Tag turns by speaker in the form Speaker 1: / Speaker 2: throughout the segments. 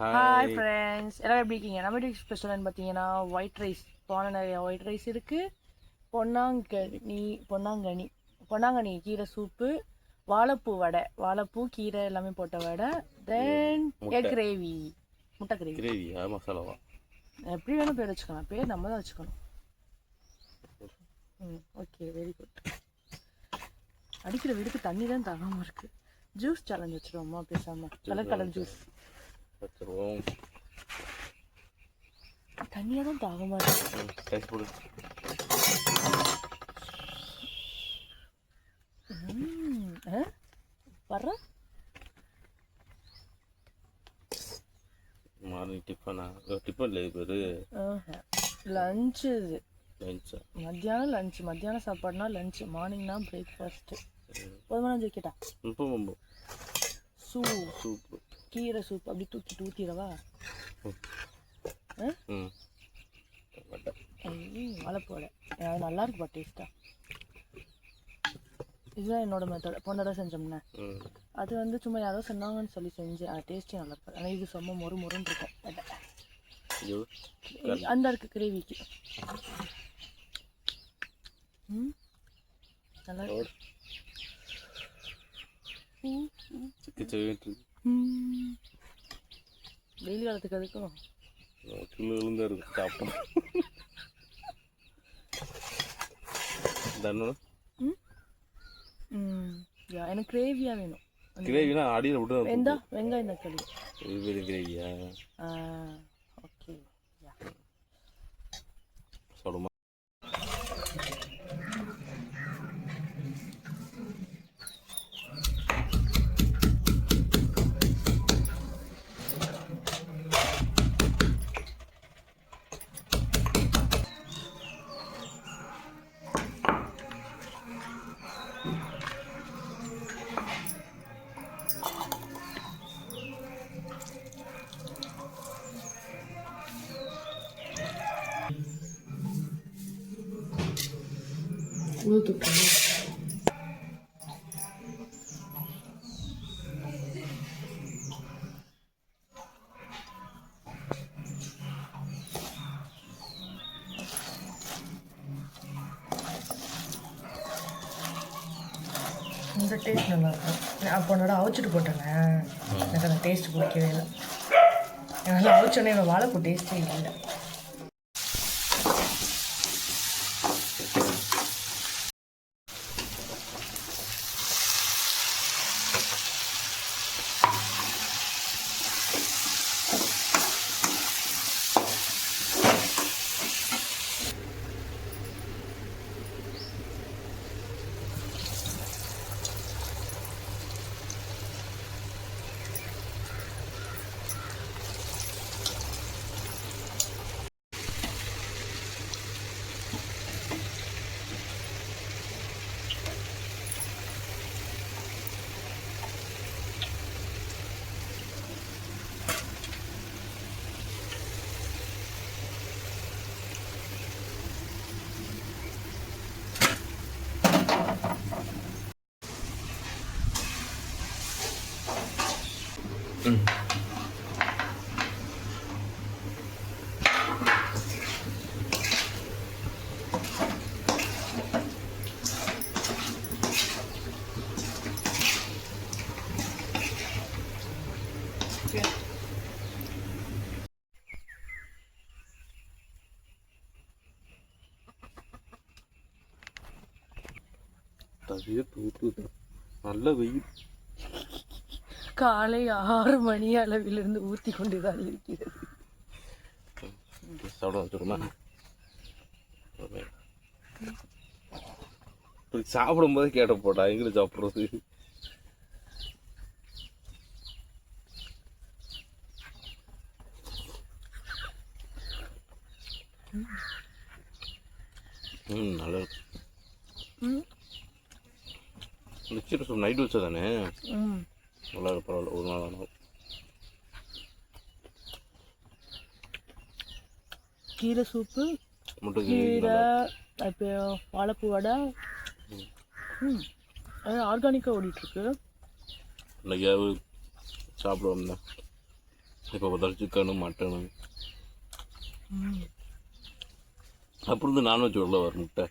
Speaker 1: Hi friends எல்லாரும் எப்படி இருக்கீங்க? நம்ம வீட்டுக்கு ஸ்பெஷல்னு பார்த்தீங்கன்னா ஒயிட் ரைஸ் போன நிறைய ஒயிட் ரைஸ் இருக்கு. பொன்னாங்கண்ணி பொன்னாங்கண்ணி. பொன்னாங்கண்ணி கீரை சூப்பு வாழைப்பூ வடை. வாழைப்பூ கீரை எல்லாமே போட்ட வடை. தென் எக் கிரேவி முட்டை கிரேவி
Speaker 2: கிரேவியா மசாலாவா?
Speaker 1: எப்படி வேணும் பேர் வச்சுக்கலாம். பேர் நம்ம தான் வச்சுக்கணும். ம் ஓகே வெரி குட் அடிக்கிற வீடுக்கு தண்ணி தான் தாகாம இருக்கு. ஜூஸ் சேலஞ்ச் வச்சிருவோமா பேசாம. கலர் கலர் ஜூஸ்
Speaker 2: வச்சிருவோம்
Speaker 1: தண்ணியாக தான் தாகமா இருக்கு
Speaker 2: ரைஸ் போடு?
Speaker 1: வர்ற
Speaker 2: மார்னிங் டிஃபனா டிஃபன் இல்லை பேர்
Speaker 1: லஞ்சு இது
Speaker 2: லஞ்சா
Speaker 1: மத்தியானம் லஞ்ச் மத்தியானம் சாப்பாடுனா லஞ்ச் மார்னிங்னா பிரேக்ஃபாஸ்ட்டு போதுமான ஜெயிக்கட்டா?
Speaker 2: முப்பது முப்பது
Speaker 1: சூப்
Speaker 2: சூப்பு
Speaker 1: கீரை சூப் அப்படி தூக்கி ஊற்றிடவா
Speaker 2: ம். வடை.
Speaker 1: வாழைப்போட அது நல்லா இருக்குப்பா டேஸ்ட்டாக இதுதான் என்னோட மெத்தட் போன தடவை செஞ்சோம்னா. அது வந்து சும்மா யாரோ சொன்னாங்கன்னு சொல்லி செஞ்சேன் அது டேஸ்ட்டே நல்லா இருக்கும் ஆனால் இது செம்ம மொறு மொறுன்னு இருக்கும். அந்த இருக்கு கிரேவிக்கு ம்? நல்லா இருக்கு. வெயில் காலத்துக்கு அதுக்கும்.
Speaker 2: கிலோ விழுந்தா இருக்கும் சாப்பிட்டோம் தண்ணு
Speaker 1: எனக்கு கிரேவியாக வேணும்.
Speaker 2: கிரேவினா அடியில் விட்டு
Speaker 1: வெந்தா வெங்காயம் தக்காளி.
Speaker 2: கிரேவியா?
Speaker 1: ஊற்றுட்டு இந்த டேஸ்ட் நல்லா இருக்கும். நான் அப்போ என்னோட அவிச்சிட்டு போட்டேங்க எனக்கு அந்த டேஸ்ட் பிடிக்கவே இல்லை. அதனால் அவிச்சோன்னே எனக்கு வாழைப்பூ டேஸ்ட்டே இல்லை.
Speaker 2: தவிர தூத்து நல்ல வெயில்.
Speaker 1: காலை ஆறு மணி அளவிலிருந்து ஊற்றி கொண்டு தான் இருக்கிறது.
Speaker 2: சாப்பிட வச்சுருமா? இப்படி சாப்பிடும்போது கேட்ட போட்டா எங்களை சாப்பிட்றது? ம் நல்லா இருக்கு நைட் வச்சா தானே
Speaker 1: ம்.
Speaker 2: நல்லா பரவாயில்ல ஒரு நாள் ஆனால்
Speaker 1: கீரை சூப்பு
Speaker 2: முட்டை
Speaker 1: கீரை அப்புறம் வாழைப்பூ வடை. ம். ஆர்கானிக்காக ஓடிட்டுருக்கு.
Speaker 2: இன்னைக்கு சாப்பிட வந்தேன் இப்போ பார்த்தாலும் சிக்கனு மட்டனு அப்புறம் இருந்து நான்வெஜ் உள்ள வரும் முட்டை.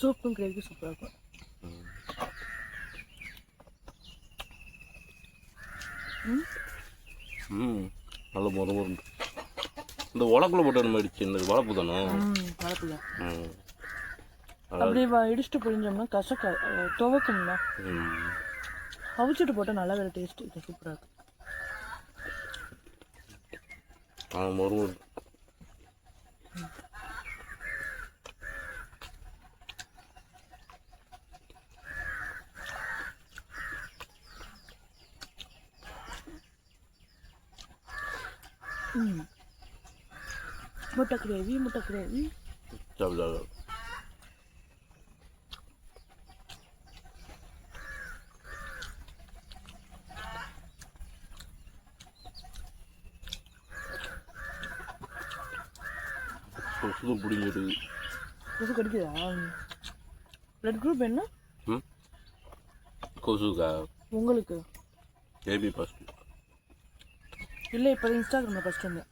Speaker 1: சூப்பும் கிரேவி சூப்பராக இருக்கும்
Speaker 2: ம். நல்ல முத முறை இந்த உலக்குள்ள போட்டு மாதிரி சின்னது வளர்ப்பு தானே?
Speaker 1: ம் வளர்ப்புல
Speaker 2: ம்.
Speaker 1: அப்படி இடிச்சுட்டு புழிஞ்சோம்னா கசக்க துவக்கும்னா அவிச்சிட்டு போட்டால் நல்லா வேறு டேஸ்ட் இது சூப்பராக இருக்கும்.
Speaker 2: ஆ மொறு மொறு
Speaker 1: ம் முட்டை கிரேவி முட்டை கிரேவி.
Speaker 2: கொசு பிடிங்கிட்டு.
Speaker 1: கொசு கடிக்குதா? பிளட் குரூப் என்ன?
Speaker 2: கொசுக்கா?
Speaker 1: உங்களுக்கு?
Speaker 2: ஏபி ஃபஸ்ட்டு
Speaker 1: இல்லை இப்போ இன்ஸ்டாகிராமில் ஃபஸ்ட் வந்தேன்.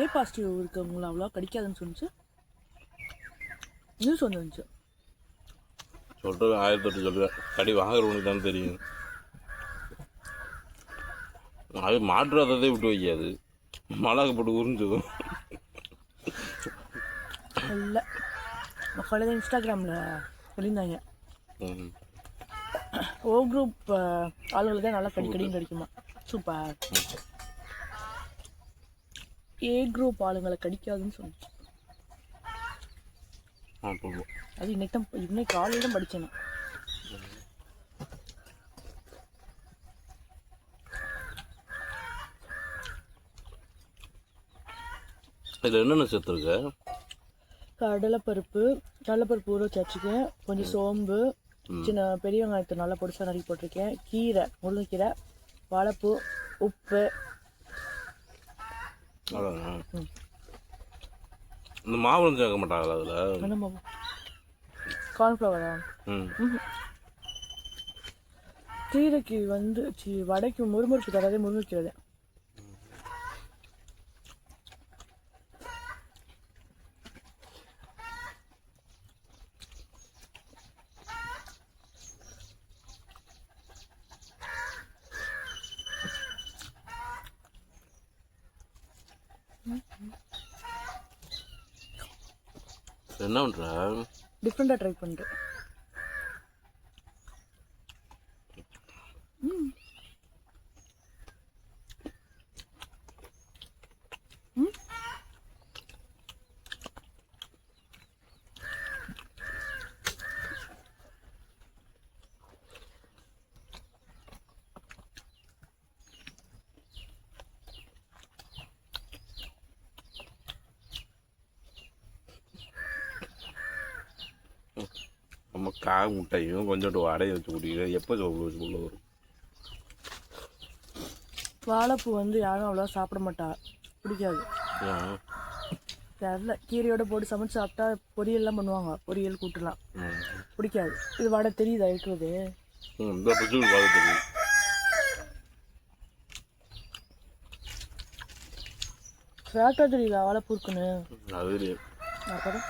Speaker 1: ஏ பாசிட்டிவ் இருக்கவங்கள அவ்வளோ கடிக்காதுன்னு சொன்னிச்சு நியூஸ் வந்துருந்துச்சு
Speaker 2: சொல்கிறது ஆயிரத்தெட்டு சொல்லுவேன் கடி வாங்குறவனுக்கு தான் தெரியும். அது மாற்று ரத்தத்தை விட்டு வைக்காது. மிளகு போட்டு உறிஞ்சதும்
Speaker 1: இல்லை. காலையில் இன்ஸ்டாகிராமில் சொல்லியிருந்தாங்க. ஓ குரூப் ஆளுங்களுக்கு தான் நல்லா கடி கடின்னு கடிக்குமா. சூப்பர். ஏ குரூப் ஆளுங்களை கடிக்காதுன்னு சொன்னிச்சு அது இன்னைக்கு தான் இன்னைக்கு காலையில் தான் படித்தேன்.
Speaker 2: இதில் என்னென்ன சேர்த்துருக்க?
Speaker 1: கடலைப்பருப்பு கடலைப்பருப்பு ஊற வச்சு வச்சுக்கேன் கொஞ்சம் சோம்பு சின்ன பெரிய வெங்காயத்தை நல்லா பொடிசா நறுக்கி போட்டிருக்கேன். கீரை முருங்கைக்கீரை வாழைப்பூ உப்பு.
Speaker 2: இந்த மாவுளம் சேர்க்க மாட்டாங்களா அதில்?
Speaker 1: என்னமோ கார்ன்ஃப்ளவரா?
Speaker 2: ம்.
Speaker 1: கீரைக்கு வந்து சி வடைக்கு முறுமுறுப்பு தராதே முருங்கைக்கீரை
Speaker 2: என்ன பண்ணுற
Speaker 1: டிஃப்ரெண்ட்டாக ட்ரை பண்ணுறேன்
Speaker 2: காய் முட்டையும் கொஞ்சோண்டு வடையும் வச்சு குடிக்கிறேன். எப்போ சொல்ல சொல்ல வரும்?
Speaker 1: வாழைப்பூ வந்து யாரும் அவ்வளோவா சாப்பிட மாட்டா. பிடிக்காது. தெரில. கீரையோட போட்டு சமைச்சு சாப்பிட்டா பொரியல்லாம் பண்ணுவாங்க. பொரியல் கூட்டுலாம். பிடிக்காது. இது வடை தெரியுதா இருக்கிறது? ஃபேட்டாக தெரியுதா. வாழைப்பூ இருக்குன்னு?
Speaker 2: அது தெரியும்
Speaker 1: அப்புறம்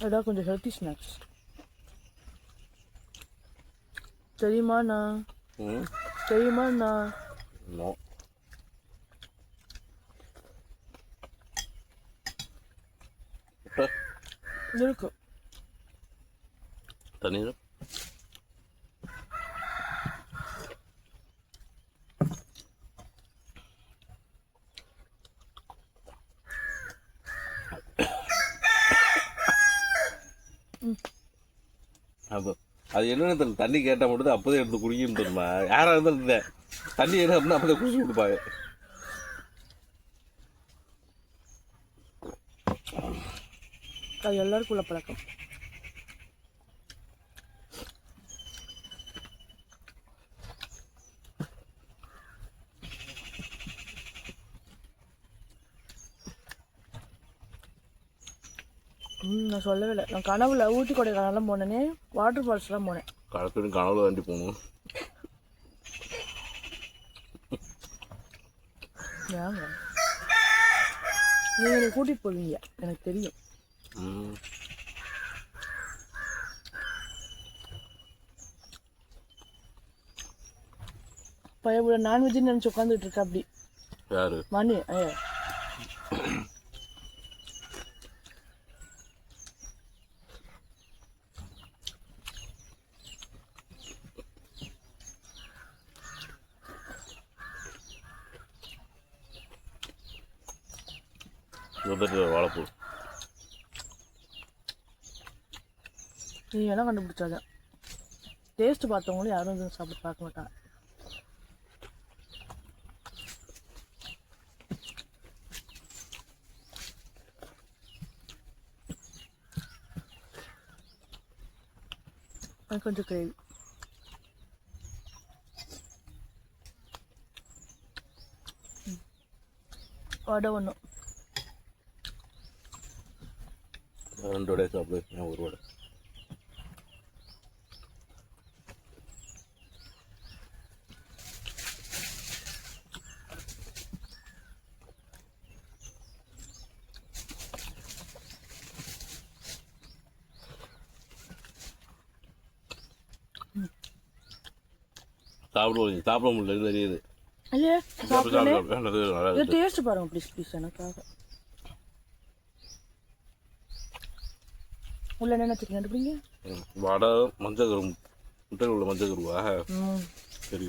Speaker 1: அதான் கொஞ்சம் ஹெல்த்தி ஸ்நாக்ஸ் தெரியுமாண்ணா
Speaker 2: ம்
Speaker 1: தெரியுமாண்ணா
Speaker 2: நோ முட்டை அது அப்போ அது என்னென்ன தண்ணி கேட்டால் மட்டும் அப்போதான் எடுத்து குடிக்கணும் தெரியுமா யாராக இருந்தாலும் இல்லை. தண்ணி என்ன அப்படின்னா அப்போ குடிச்சு கொடுப்பாங்க.
Speaker 1: அது எல்லாருக்கும் உள்ள பழக்கம். ம் நான் சொல்லவே இல்லை. நான் கனவுல ஊட்டி கொடைக்கானலாம் போனேனே வாட்டர் ஃபால்ஸ்லாம் போனேன்.
Speaker 2: கலக்கணும் கனவுல தாண்டி போகணும்.
Speaker 1: ஏங்க? நீங்கள் என்னை கூட்டிகிட்டு போவீங்க எனக்கு தெரியும்.
Speaker 2: ம்.
Speaker 1: பையன் நான்வெஜ்னு நினச்சி உட்காந்துட்டு இருக்கா அப்படி?
Speaker 2: யாரு?
Speaker 1: மணி ஏ
Speaker 2: வந்துட்டு வாழைப்பூ
Speaker 1: நீ வேணால் கண்டுபிடிச்சாத? டேஸ்ட் பார்த்தவங்களும் யாரும் எதுவும் சாப்பிட்டு பார்க்க மாட்டாங்க கொஞ்சம் கிரேவி வடை ஒன்று
Speaker 2: ரெண்டு வடை சாப்பிடு ஒரு வடை. சாப்பிடுவோம் சாப்பிட முடியல தெரியுது
Speaker 1: இல்லையே
Speaker 2: சாப்பிடு, சாப்பிடு, சாப்பிடு.
Speaker 1: டேஸ்ட் பாருங்க ப்ளீஸ் ப்ளீஸ் எனக்காக. உள்ள என்ன
Speaker 2: ம். வடை மஞ்சள் கரும்பு. முட்டையில் உள்ள மஞ்சள் கருவா சரி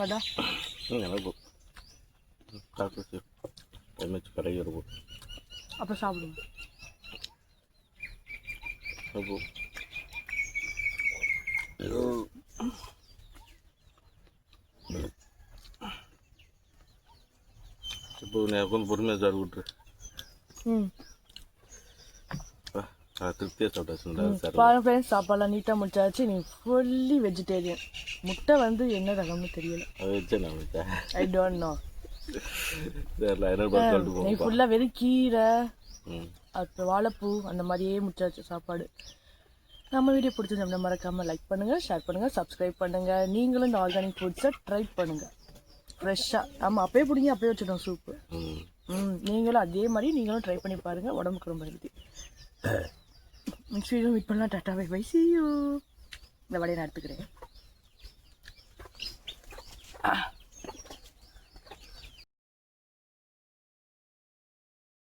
Speaker 1: வடா
Speaker 2: ம், எனக்கு ம், சாப்பிடு சரி எம்ஹெச் கடைக்கு இருக்கும்
Speaker 1: அப்போ சாப்பிடுங்க
Speaker 2: அப்போ ஐயோ. இப்போ நீ உட்காந்து பொறுமையாக சாப்பிட்டு விட்டுரு
Speaker 1: ம்
Speaker 2: ஆ, திருப்தியாக சாப்பிட்டாச்சுடா சார்
Speaker 1: பாருங்க ஃப்ரெண்ட்ஸ் சாப்பாடுலாம் நீட்டாக முடிச்சாச்சு நீ ஃபுல்லி வெஜிடேரியன் முட்டை வந்து என்ன ரகம்னு தெரியல ஐ டோன்ட் நோ நீ ஃபுல்லாக வெறும் கீரை அப்புறம் வாழைப்பூ அந்த மாதிரியே முடிச்சாச்சு சாப்பாடு நம்ம வீடியோ பிடிச்சிருந்தோம்னா மறக்காமல் லைக் பண்ணுங்கள் ஷேர் பண்ணுங்கள் சப்ஸ்கிரைப் பண்ணுங்கள் நீங்களும் இந்த ஆர்கானிக் ஃபுட்ஸை ட்ரை பண்ணுங்கள் ஃப்ரெஷ்ஷாக ஆமாம் அப்பயே பிடிங்க அப்பயே வச்சுட்டோம் சூப்பு
Speaker 2: ம்
Speaker 1: ம் நீங்களும் அதே மாதிரி நீங்களும் ட்ரை பண்ணி பாருங்கள் உடம்புக்கு ரொம்ப ஹெல்த்தி நெக்ஸ்ட் வீடியோ மீட் பண்ணலாம் tata bye bye see you இந்த வடையை நான் எடுத்துக்கிறேன்.